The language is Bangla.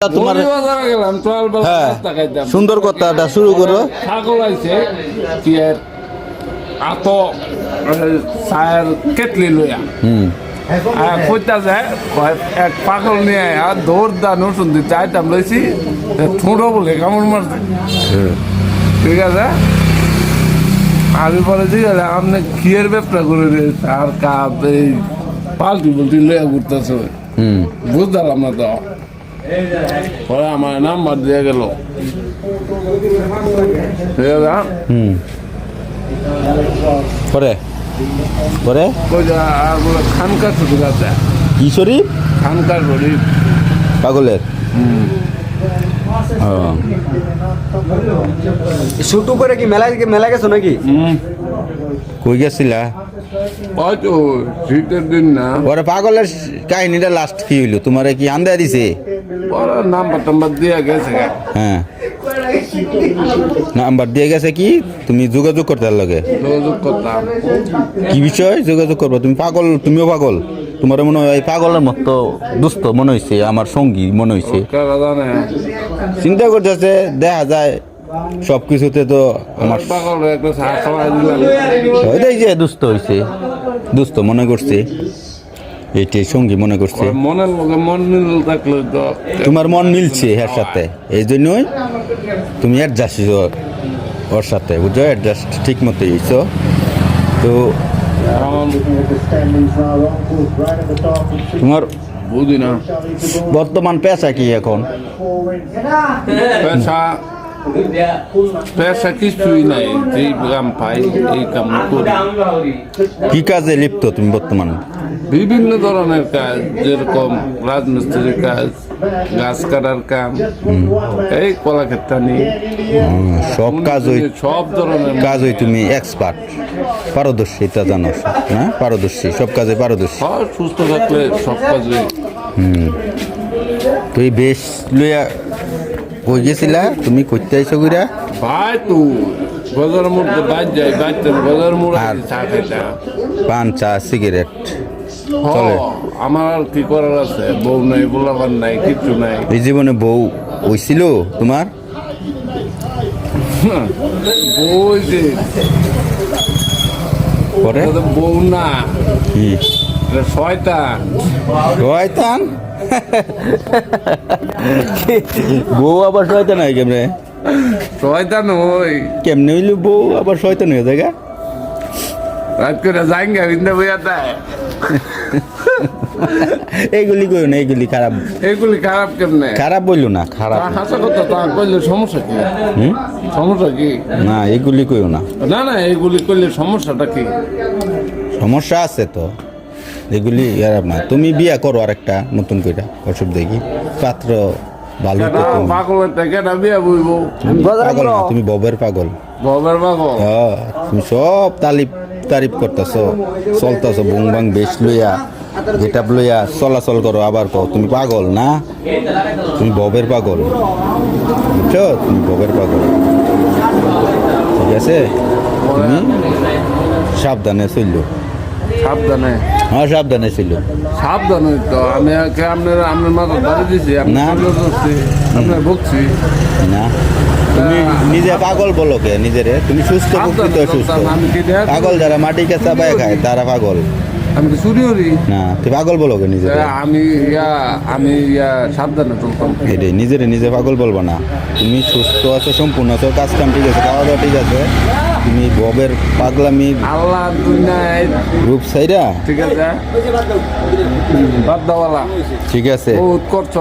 তোমার হ্যাঁ সুন্দর কথাটা শুরু করো। ছাগল আইছে কি আত চায়ের কেটলি লইয়া। হুম। এক পাগল নিয়ে আর দৌড় দা নতুন দিতে আইটাম লইছি ঠোঁটো বলে কামড় মারছে। ঠিক আছে? আমি পরে ঠিক আছে আপনি কিয়ের ব্যবসা করে দিয়েছে আর কাপ এই পাল্টি বলটি লইয়া ঘুরতেছে। হুম। বুঝলাম না তো। পরে আমার নাম্বার দিয়ে গেল পরে পরে খানকার আছে কি শরীফ খানকার শরীফ পাগলের শুটু করে কি মেলা মেলা গেছো নাকি কই গেছিলা হয়তো শীতের দিন না। ওরে পাগলের কাহিনীটা লাস্ট কি হইল? তোমারে কি আন্দা দিছে? বড় নাম্বার টাম্বার দিয়ে গেছে। হ্যাঁ। নাম্বার দিয়ে গেছে কি? তুমি যোগাযোগ করতে লগে। যোগাযোগ করতাম। কি বিষয়? যোগাযোগ করব। তুমি পাগল তুমিও পাগল। তোমার মনে হয় পাগলের মতো দুস্থ মনে হয়েছে আমার সঙ্গী মনে হয়েছে চিন্তা করতেছে দেখা যায় সব কিছুতে তো আমার ওইটাই যে দুস্থ হয়েছে দুস্থ মনে করছে। এইটাই সঙ্গী মনে করছে। তোমার মন মিলছে এর সাথে। এই জন্যই তুমি অ্যাডজাস্ট ওর সাথে। বুঝছ? অ্যাডজাস্ট ঠিক মতো হয়েছো তো তোমার বুঝি না। বর্তমান পেশা কি এখন? পেশা পেশা কিছুই নাই যেই কাম পাই এই কাম করি কি কাজে লিপ্ত তুমি বর্তমান? বিভিন্ন ধরনের কাজ যেরকম রাজমিস্ত্রির কাজ গাছ কাটার কাম এই কলাক্ষেত্রানি সব কাজই সব ধরনের কাজই তুমি এক্সপার্ট পারদর্শী তা জানো হ্যাঁ? পারদর্শী সব কাজে পারদর্শী। সব সুস্থ থাকলে সব কাজে তুই বেশ লইয়া কই গেছিলা? তুমি করতে আইছো কইরা? ভাই তো। বাজার মধ্যে বাজ যাই বাজতে বাজার মোড়ে চা খাইতাম পান চা সিগারেট। চলে। আমার আর কি করার আছে? বউ নাই বোলাবার নাই কিচ্ছু নাই। এই জীবনে বউ হইছিল তোমার? বউ যে পরে? বউ না। কি? শয়তান। শয়তান? বউ আবার শয়তান হয় কেমনে? শয়তান ওই। কেমনে হইল বউ আবার শয়তান হয়ে যায়? রাত করে যাইঙ্গা বিন্দা বইয়া এইগুলি কইও না এইগুলি খারাপ। এগুলি খারাপ কেমনে? খারাপ বলল না খারাপ। হাসা কথা তা করলে সমস্যা কি? হুম? সমস্যা কি? না এইগুলি কইও না। না না এগুলি করলে সমস্যাটা কি? সমস্যা আছে তো। এগুলি না তুমি বিয়া করো আর একটা নতুন কইরা অসুবিধা কি পাত্র ভালো তো তুমি পাগলের টাকাটা বিয়া বইব? তুমি পাগল না তুমি ববের পাগল। ববের পাগল? হ্যাঁ, তুমি সব তালিফ তারিফ করতেছ চলতেছ বুং বাং বেশ লইয়া গেটাপ লইয়া চলাচল করো আবার কও তুমি পাগল না? তুমি ববের পাগল। বুঝছ? তুমি ববের পাগল। ঠিক আছে? তুমি সাবধানে চলল। সাবধানে। হ্যাঁ সাবধানে ছিল। সাবধানে তো আমি আগে আপনার আপনার মাথা ধরে দিছি না। আপনার বকছি না। তুমি নিজে পাগল বলো কে নিজেরে। তুমি সুস্থ প্রকৃত সুস্থ। পাগল যারা মাটিকে চাপায় খায় তারা পাগল। আমি কি চুরি করি? না তুই পাগল বলো কে নিজেরে। আমি ইয়া আমি ইয়া সাবধানে চলতাম। এটাই নিজেরে নিজে পাগল বলব না। তুমি সুস্থ আছো সম্পূর্ণ আছো কাজ কাম ঠিক আছে খাওয়া দাওয়া ঠিক আছে। তুমি ববের পাগলামি আল্লাহ রূপ সাইরা ঠিক আছে। বাদ দাওয়ালা ঠিক আছে। বহুত করছ।